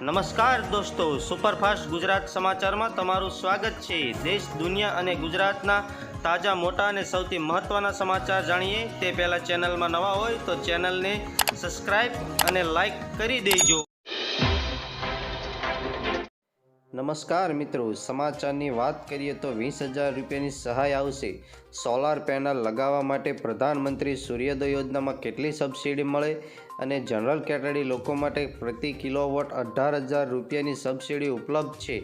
નમસ્કાર દોસ્તો, સુપરફાસ્ટ ગુજરાત સમાચારમાં તમારું સ્વાગત છે. દેશ, દુનિયા અને ગુજરાતના તાજા, મોટા અને સૌથી મહત્ત્વના સમાચાર જાણીએ. તે પહેલાં ચેનલમાં નવા હોય તો ચેનલને સબસ્ક્રાઈબ અને લાઈક કરી દેજો. નમસ્કાર મિત્રો, સમાચારની વાત કરીએ તો વીસ હજાર રૂપિયાની સહાય આવશે. સોલાર પેનલ લગાવવા માટે પ્રધાનમંત્રી સૂર્યોદય યોજનામાં કેટલી સબસિડી મળે અને જનરલ કેટેગરી લોકો માટે પ્રતિ કિલોવોટ અઢાર હજાર રૂપિયાની સબસિડી ઉપલબ્ધ છે.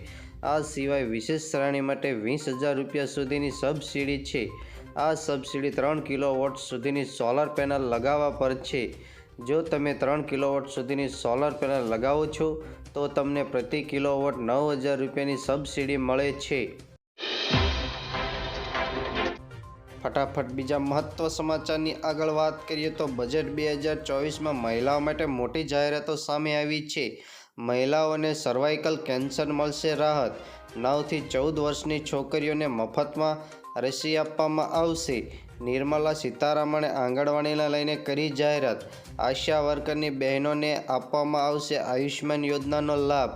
આ સિવાય વિશેષ શ્રેણી માટે વીસ હજાર રૂપિયા સુધીની સબસિડી છે. આ સબસિડી ત્રણ કિલોવોટ સુધીની સોલાર પેનલ લગાવવા પર છે. જો તમે ત્રણ કિલોવોટ સુધીની સોલાર પેનલ લગાવો છો તો તમને પ્રતિ કિલોવોટ નવ હજાર રૂપિયાની સબસિડી મળે છે. ફટાફટ બીજા મહત્વ સમાચારની આગળ વાત કરીએ તો બજેટ બે હજાર ચોવીસમાં મહિલાઓ માટે મોટી જાહેરાતો સામે આવી છે. મહિલાઓને સર્વાઇકલ કેન્સર મળશે રાહત. નવથી ચૌદ વર્ષની છોકરીઓને મફતમાં રસી આપવામાં આવશે. નિર્મલા સીતારામણે આંગણવાડીને લઈને કરી જાહેરાત. આશા વર્કરની બહેનોને આપવામાં આવશે આયુષ્યમાન યોજનાનો લાભ.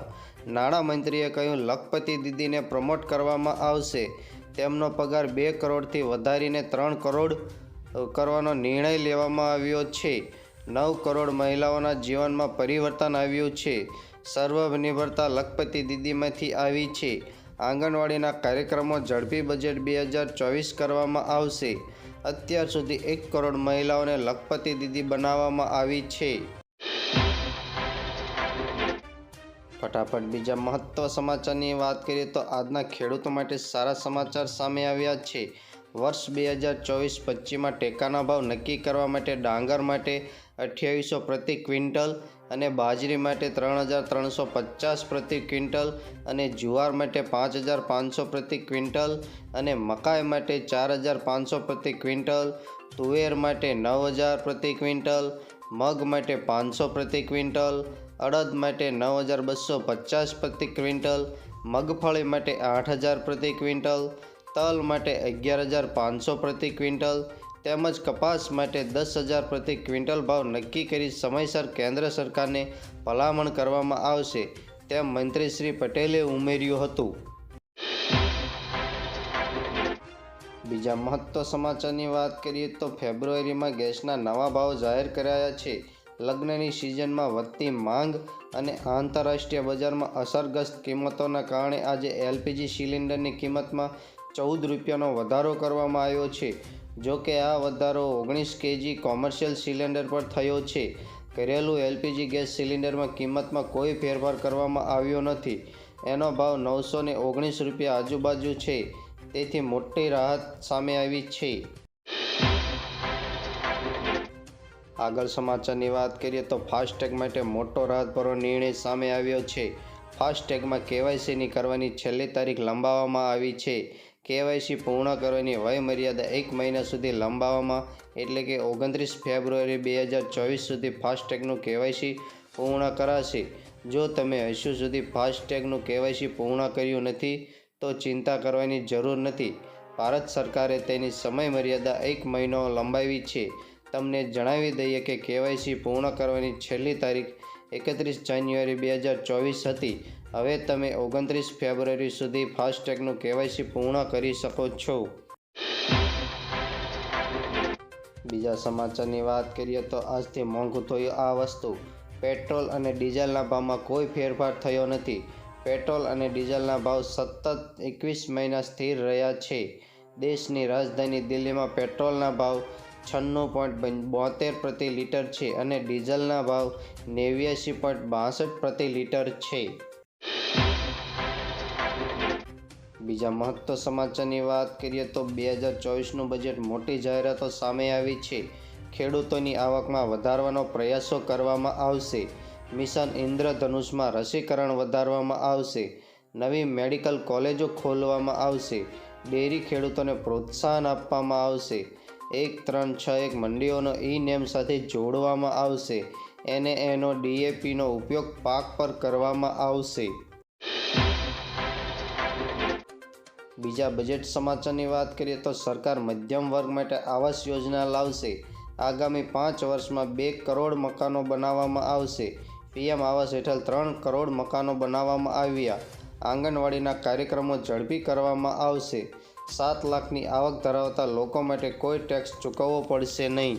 નાણામંત્રીએ કહ્યું, લખપતિ દીદીને પ્રમોટ કરવામાં આવશે. તેમનો પગાર બે કરોડથી વધારીને ત્રણ કરોડ કરવાનો નિર્ણય લેવામાં આવ્યો છે. નવ કરોડ મહિલાઓના જીવનમાં પરિવર્તન આવ્યું છે. સર્વનિર્ભરતા લખપતિ દીદીમાંથી આવી છે. આંગણવાડીના કાર્યક્રમો ઝડપી બજેટ બે હજાર ચોવીસ કરવામાં આવશે. અત્યાર સુધી એક કરોડ મહિલાઓને લખપતિ દીદી બનાવવામાં આવી છે. ફટાફટ બીજા મહત્વ સમાચારની વાત કરીએ તો આજના ખેડૂતો માટે સારા સમાચાર સામે આવ્યા છે. વર્ષ બે હજાર ચોવીસ પચીસમાં ટેકાના ભાવ નક્કી કરવા માટે ડાંગર માટે અઠ્યાવીસો પ્રતિ ક્વિન્ટલ અને બાજરી માટે ત્રણ હજાર ત્રણસો પચાસ પ્રતિ ક્વિન્ટલ અને જુવાર માટે પાંચ હજાર પાંચસો પ્રતિ ક્વિન્ટલ અને મકાઈ માટે ચાર હજાર પાંચસો પ્રતિ ક્વિન્ટલ, તુવેર માટે નવ હજાર પ્રતિ ક્વિન્ટલ, મગ માટે પાંચસો પ્રતિ ક્વિન્ટલ, અડદ માટે નવ હજાર બસો પચાસ પ્રતિ ક્વિન્ટલ, મગફળી માટે આઠ હજાર પ્રતિ ક્વિન્ટલ, તલ માટે અગિયાર હજાર પાંચસો પ્રતિ ક્વિન્ટલ તેમજ કપાસ માટે દસ હજાર પ્રતિ ક્વિન્ટલ ભાવ નક્કી કરી સમયસર કેન્દ્ર સરકારને ભલામણ કરવામાં આવશે, તેમ મંત્રી શ્રી પટેલે ઉમેર્યું હતું. બીજા મહત્વ સમાચારની વાત કરીએ તો ફેબ્રુઆરીમાં ગેસના નવા ભાવ જાહેર કરાયા છે. લગ્નની સિઝનમાં વધતી માંગ અને આંતરરાષ્ટ્રીય બજારમાં અસરગ્રસ્ત કિંમતોના કારણે આજે એલપીજી સિલિન્ડરની કિંમતમાં ચૌદ રૂપિયાનો વધારો કરવામાં આવ્યો છે. જો કે આ વધારો ઓગણીસ કેજી કોમર્શિયલ સિલિન્ડર પર થયો છે. ઘરેલું એલપીજી ગેસ સિલિન્ડરમાં કિંમતમાં કોઈ ફેરફાર કરવામાં આવ્યો નથી. એનો ભાવ નવસો ને ઓગણીસ રૂપિયા આજુબાજુ છે. તેથી મોટી રાહત સામે આવી છે. આગળ સમાચારની વાત કરીએ તો ફાસ્ટેગ માટે મોટો રાહતભરો નિર્ણય સામે આવ્યો છે. ફાસ્ટેગમાં કેવાયસીની કરવાની છેલ્લી તારીખ લંબાવવામાં આવી છે. કેવાયસી પૂર્ણ કરવાની વય મર્યાદા એક મહિના સુધી લંબાવવામાં, એટલે કે ઓગણત્રીસ ફેબ્રુઆરી બે હજાર ચોવીસ સુધી ફાસ્ટેગનું કેવાયસી પૂર્ણ કરાશે. જો તમે હજુ સુધી ફાસ્ટેગનું કેવાયસી પૂર્ણ કર્યું નથી, તો ચિંતા કરવાની જરૂર નથી. ભારત સરકારે તેની સમય મર્યાદા એક મહિનો લંબાવી છે. તમને જણાવી દઈએ કે કેવાયસી પૂર્ણ કરવાની છેલ્લી તારીખ એકત્રીસ જાન્યુઆરી બે હજાર ચોવીસ હતી. હવે તમે ઓગણત્રીસ ફેબ્રુઆરી સુધી ફાસ્ટેગનું કેવાયસી પૂર્ણ કરી શકો છો. બીજા સમાચારની વાત કરીએ તો આજથી મોંઘું થયું આ વસ્તુ. પેટ્રોલ અને ડીઝલના ભાવમાં કોઈ ફેરફાર થયો નથી. પેટ્રોલ અને ડીઝલના ભાવ સતત એકવીસ મહિના સ્થિર રહ્યા છે. દેશની રાજધાની દિલ્હીમાં પેટ્રોલના ભાવ છન્નું પોઈન્ટ બોતેર પ્રતિ લીટર છે અને ડીઝલના ભાવ નેવ્યાસી પોઈન્ટ બાસઠ પ્રતિ લીટર છે. બીજા મહત્વ સમાચારની વાત કરીએ તો બે હજાર ચોવીસનું બજેટ મોટી જાહેરાતો સામે આવી છે. ખેડૂતોની આવકમાં વધારવાનો પ્રયાસો કરવામાં આવશે. મિશન ઇન્દ્રધનુષમાં રસીકરણ વધારવામાં આવશે. નવી મેડિકલ કોલેજો ખોલવામાં આવશે. ડેરી ખેડૂતોને પ્રોત્સાહન આપવામાં આવશે. એક ત્રણ છ એક મંડીઓનો ઈ નેમ સાથે જોડવામાં આવશે. એને એનો ડીએપીનો ઉપયોગ પાક પર કરવામાં આવશે. બીજા બજેટ સમાચારની વાત કરીએ તો સરકાર મધ્યમ વર્ગ માટે આવાસ યોજના લાવશે. આગામી પાંચ વર્ષમાં બે કરોડ મકાનો બનાવવામાં આવશે. પીએમ આવાસ હેઠળ ત્રણ કરોડ મકાનો બનાવવામાં આવ્યા. આંગણવાડીના કાર્યક્રમો ઝડપી કરવામાં આવશે. સાત લાખની આવક ધરાવતા લોકો માટે કોઈ ટેક્સ ચૂકવવો પડશે નહીં.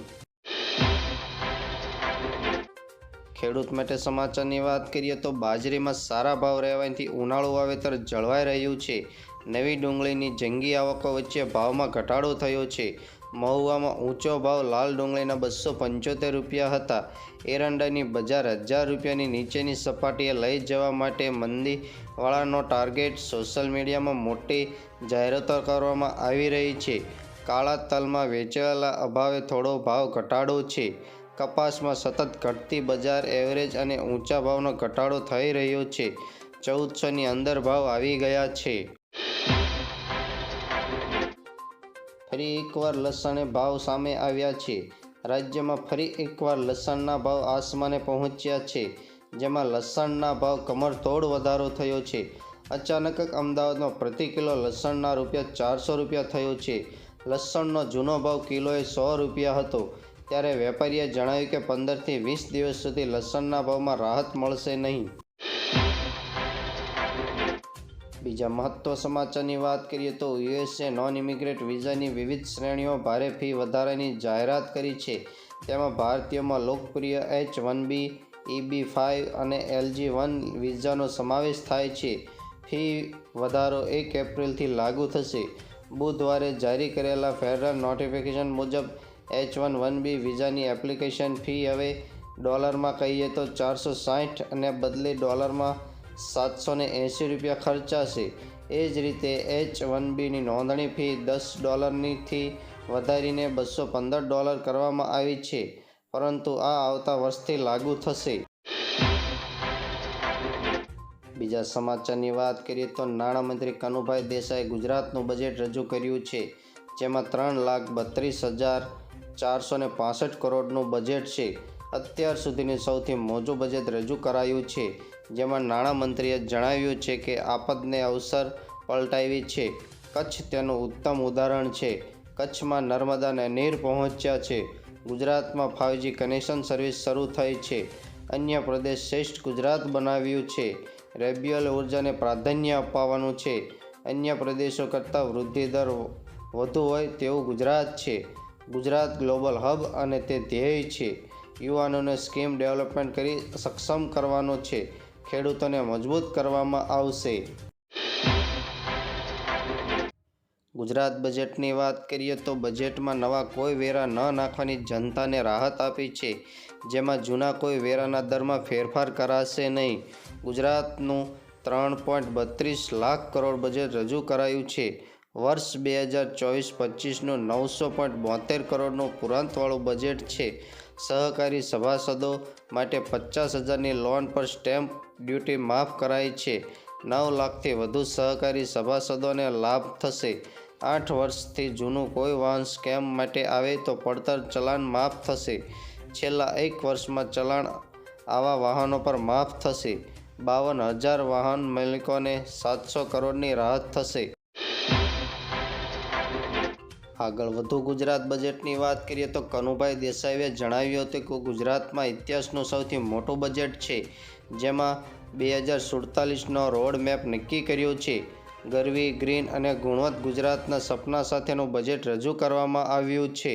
ખેડૂત માટે સમાચારની વાત કરીએ તો બાજરીમાં સારા ભાવ રહેવાથી ઉનાળુ વાવેતર જળવાઈ રહ્યું છે. નવી ડુંગળીની જંગી આવકો વચ્ચે ભાવમાં ઘટાડો થયો છે. મહુવામાં ઊંચો ભાવ લાલ ડુંગળીના બસો પંચોતેર રૂપિયા હતા. એરંડાની બજાર હજાર રૂપિયાની નીચેની સપાટીએ લઈ જવા માટે મંદીવાળાનો ટાર્ગેટ સોશિયલ મીડિયામાં મોટી જાહેરાતો કરવામાં આવી રહી છે. કાળા તલમાં વેચાયેલા અભાવે થોડો ભાવ ઘટાડો છે. કપાસમાં સતત ઘટતી બજાર એવરેજ અને ઊંચા ભાવનો ઘટાડો થઈ રહ્યો છે. ચૌદસોની અંદર ભાવ આવી ગયા છે. ફરી એકવાર લસણે ભાવ સામે આવ્યા છે. રાજ્યમાં ફરી એકવાર લસણના ભાવ આસમાને પહોંચ્યા છે, જેમાં લસણના ભાવ કમરતોડ વધારો થયો છે. અચાનક જ અમદાવાદમાં પ્રતિ કિલો લસણના રૂપિયા ચારસો રૂપિયા થયો છે. લસણનો જૂનો ભાવ કિલોએ સો રૂપિયા હતો. ત્યારે વેપારીએ જણાવ્યું કે પંદરથી વીસ દિવસ સુધી લસણના ભાવમાં રાહત મળશે નહીં. બીજા મહત્વ સમાચારની વાત કરીએ તો યુએસએ નોન ઇમિગ્રેટ વિઝાની વિવિધ શ્રેણીઓ ભારે ફી વધારાની જાહેરાત કરી છે. તેમાં ભારતીયોમાં લોકપ્રિય H one B EB five અને એલજી વન વિઝાનો સમાવેશ થાય છે. ફી વધારો એક એપ્રિલથી લાગુ થશે. બુધવારે જારી કરેલા ફેડરલ નોટિફિકેશન મુજબ એચ વન વન બી વિઝાની એપ્લિકેશન ફી હવે ડોલરમાં કહીએ તો ચારસો સાઠ અને બદલે ડોલરમાં સાતસો ને એંશી રૂપિયા ખર્ચાશે એ જ રીતે એચ વન બીની નોંધણી ફી દસ ડોલરનીથી વધારીને બસો પંદર ડોલર કરવામાં આવી છે, પરંતુ આ આવતા વર્ષથી લાગુ થશે. બીજા સમાચારની વાત કરીએ તો નાણામંત્રી કનુભાઈ દેસાઈ ગુજરાતનું બજેટ રજૂ કર્યું છે, જેમાં ત્રણ લાખ બત્રીસ હજાર ચારસો ને પાસઠ કરોડનું બજેટ છે. અત્યાર સુધીની સૌથી મોજું બજેટ રજૂ કરાયું છે. જેમાં નાણામંત્રીએ જણાવ્યું છે કે આપદને અવસર પલટાવી છે. કચ્છ તેનું ઉત્તમ ઉદાહરણ છે. કચ્છમાં નર્મદાને નીર પહોંચ્યા છે. ગુજરાતમાં ફાઇવજી કનેક્શન સર્વિસ શરૂ થઈ છે. અન્ય પ્રદેશ શ્રેષ્ઠ ગુજરાત બનાવ્યું છે. રેબ્યુઅલ ઉર્જાને પ્રાધાન્ય અપાવવાનું છે. અન્ય પ્રદેશો કરતાં વૃદ્ધિ દર વધુ હોય તેવું ગુજરાત છે. ગુજરાત ગ્લોબલ હબ અને તે ધ્યેય છે. યુવાનોને સ્કીમ ડેવલપમેન્ટ કરી સક્ષમ કરવાનો છે. ખેડૂતોને મજબૂત કરવામાં આવશે. ગુજરાત બજેટની વાત કરીએ તો બજેટમાં નવા કોઈ વેરા ન નાખવાની જનતાને રાહત આપી છે. જેમાં જૂના કોઈ વેરાના દરમાં ફેરફાર કરાશે નહીં. ગુજરાતનું ત્રણ પોઈન્ટ બત્રીસ લાખ કરોડ બજેટ રજૂ કરાયું છે. વર્ષ બે હજાર ચોવીસ પચીસનું નવસો પોઈન્ટ બોતેર કરોડનું પુરાંતવાળું બજેટ છે. સહકારી સભાસદો માટે પચાસ હજારની લોન પર સ્ટેમ્પ ડ્યુટી માફ કરાઈ છે. નવ લાખથી વધુ સહકારી સભાસદોને લાભ થશે. આઠ વર્ષથી જૂનું કોઈ વાહન સ્કેમ માટે આવે તો પડતર ચલાન માફ થશે. છેલ્લા એક વર્ષમાં ચલાણ આવા વાહનો પર માફ થશે. બાવન હજાર વાહન માલિકોને સાતસો કરોડની રાહત થશે. આગળ વધુ ગુજરાત બજેટની વાત કરીએ તો કનુભાઈ દેસાઈએ જણાવ્યું હતું કે ગુજરાતમાં ઇતિહાસનું સૌથી મોટું બજેટ છે, જેમાં બે હજાર સુડતાલીસનો રોડ મેપ નક્કી કર્યો છે. ગરવી, ગ્રીન અને ગુણવત્ત ગુજરાતના સપના સાથેનું બજેટ રજૂ કરવામાં આવ્યું છે.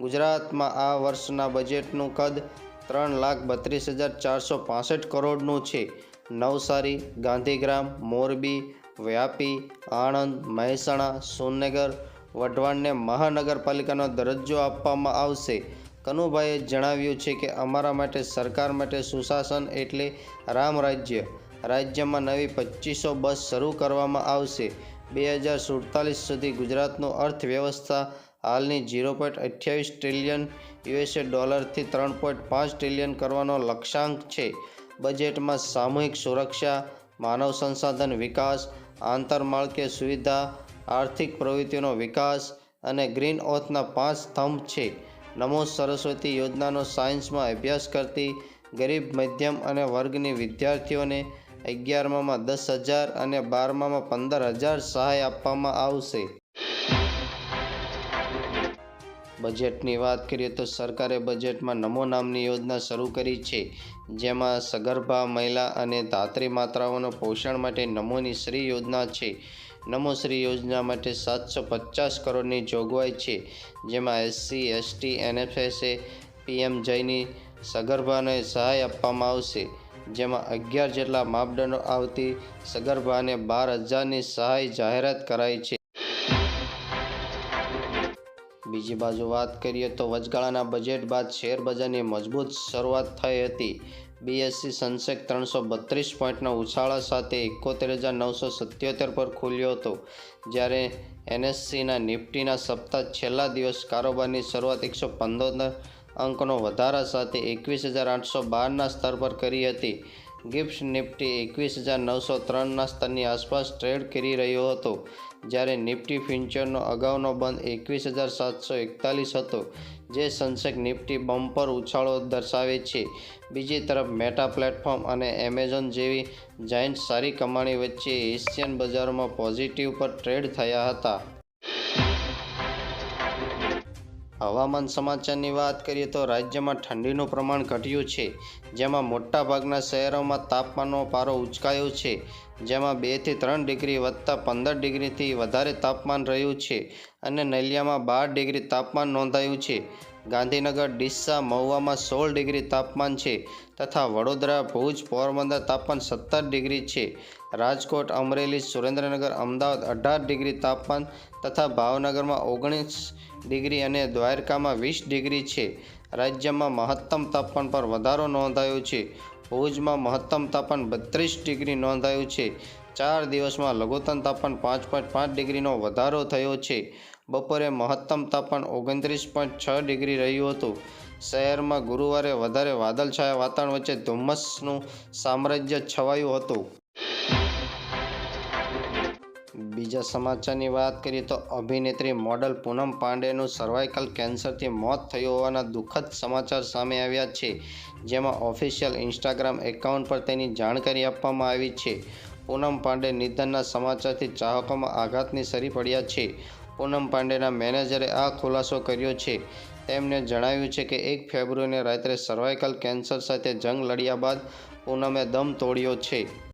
ગુજરાતમાં આ વર્ષના બજેટનું કદ ત્રણ લાખ બત્રીસ હજાર ચારસો પાસઠ કરોડનું છે. નવસારી, ગાંધીગ્રામ, મોરબી, વ્યાપી, આણંદ, મહેસાણા સોનગર વઢવાણને મહાનગરપાલિકાનો દરજ્જો આપવામાં આવશે. કનુભાઈએ જણાવ્યું છે કે અમારા માટે સરકાર માટે સુશાસન એટલે રામ રાજ્ય. રાજ્યમાં નવી પચીસો બસ શરૂ કરવામાં આવશે. બે હજાર સુડતાલીસ સુધી ગુજરાતનું અર્થવ્યવસ્થા હાલની ઝીરો પોઈન્ટ અઠ્યાવીસ ટ્રિલિયન યુએસએ ડોલરથી ત્રણ પોઈન્ટ પાંચ ટ્રિલિયન કરવાનો લક્ષ્યાંક છે. બજેટમાં સામૂહિક સુરક્ષા, માનવ સંસાધન વિકાસ આંતરમાળકીય સુવિધા આર્થિક પ્રવૃત્તિઓનો વિકાસ અને ગ્રીન ઓથના પાંચ સ્તંભ છે. નમો સરસ્વતી યોજનાનો સાયન્સમાં અભ્યાસ કરતી ગરીબ, મધ્યમ અને વર્ગની વિદ્યાર્થીઓને અગિયારમામાં દસ હજાર અને બારમામાં પંદર હજાર સહાય આપવામાં આવશે. બજેટની વાત કરીએ તો સરકારે બજેટમાં નમો નામની યોજના શરૂ કરી છે, જેમાં સગર્ભા, મહિલા અને ધાત્રી માત્રાઓના પોષણ માટે નમોની શ્રી યોજના છે. નમો શ્રી યોજના માટે સાતસો પચાસ કરોડની જોગવાઈ છે, જેમાં એસસી, એસટી, એનએફએસએ, પીએમ જયની સગર્ભાને સહાય આપવામાં આવશે, જેમાં અગિયાર જેટલા માપદંડો આવતી સગર્ભાને બાર હજારની સહાય જાહેરાત કરાઈ છે. બીજી બાજુ વાત કરીએ તો વચગાળાના બજેટ બાદ શેર બજારની મજબૂત શરૂઆત થઈ હતી. બીએસસી સનસેક ત્રણસો બત્રીસ પોઈન્ટના ઉછાળા સાથે એકોતેર હજાર નવસો સત્યોતેર પર ખુલ્યો હતો, જ્યારે એનએસસીના નિફ્ટીના સપ્તાહ છેલ્લા દિવસ કારોબારની શરૂઆત એકસો પંદર અંકનો વધારા સાથે એકવીસ હજાર આઠસો બારના સ્તર પર કરી હતી. ગિફ્ટ નિફ્ટી એકવીસ હજાર નવસો ત્રણના સ્તરની આસપાસ ટ્રેડ કરી રહ્યો હતો. જ્યારે નિફ્ટી ફ્યુચરનો અગાઉનો બંધ એકવીસ હજાર સાતસો એકતાલીસ હતો, જે સંસેક નિફ્ટી બમ્પર ઉછાળો દર્શાવે છે. બીજી તરફ મેટા પ્લેટફોર્મ અને એમેઝોન જેવી જાયન્ટ સારી કમાણી વચ્ચે એશિયન બજારોમાં પોઝિટિવ પર ટ્રેડ થયા હતા. હવામાન સમાચારની વાત કરીએ તો રાજ્યમાં ઠંડીનું પ્રમાણ ઘટ્યું છે, જેમાં મોટાભાગના શહેરોમાં તાપમાનનો પારો ઉંચકાયો છે, જેમાં બેથી ત્રણ ડિગ્રી વધતા પંદર ડિગ્રીથી વધારે તાપમાન રહ્યું છે અને નલિયામાં બાર ડિગ્રી તાપમાન નોંધાયું છે. ગાંધીનગર, ડીસા, મહુવામાં સોળ ડિગ્રી તાપમાન છે તથા વડોદરા, ભુજ, પોરબંદર તાપમાન સત્તર ડિગ્રી છે. રાજકોટ, અમરેલી, સુરેન્દ્રનગર, અમદાવાદ અઢાર ડિગ્રી તાપમાન તથા ભાવનગરમાં ઓગણીસ ડિગ્રી અને દ્વારકામાં વીસ ડિગ્રી છે. રાજ્યમાં મહત્તમ તાપમાન પર વધારો નોંધાયો છે. ભુજમાં મહત્તમ તાપમાન બત્રીસ ડિગ્રી નોંધાયું છે. ચાર દિવસમાં લઘુત્તમ તાપમાન પાંચ પોઈન્ટ પાંચ ડિગ્રીનો વધારો થયો છે. બપોરે મહત્તમ તાપમાન ઓગણત્રીસ પોઈન્ટ છ ડિગ્રી રહ્યું હતું. શહેરમાં ગુરુવારે વધારે વાદળછાયા વાતાવરણ વચ્ચે ધુમ્મસનું સામ્રાજ્ય છવાયું હતું. બીજા સમાચારની વાત કરીએ તો અભિનેત્રી મોડલ પૂનમ પાંડેનું સર્વાઇકલ કેન્સરથી મોત થયું હોવાના દુઃખદ સમાચાર સામે આવ્યા છે, જેમાં ઓફિશિયલ ઇન્સ્ટાગ્રામ એકાઉન્ટ પર તેની જાણકારી આપવામાં આવી છે. પૂનમ પાંડે નિધનના સમાચારથી ચાહકોમાં આઘાતની સરી પડ્યા છે. પૂનમ પાંડેના મેનેજરે આ ખુલાસો કર્યો છે. તેમણે જણાવ્યું છે કે એક ફેબ્રુઆરીને રાત્રે સર્વાઇકલ કેન્સર સાથે જંગ લડ્યા બાદ પૂનમે દમ તોડ્યો છે.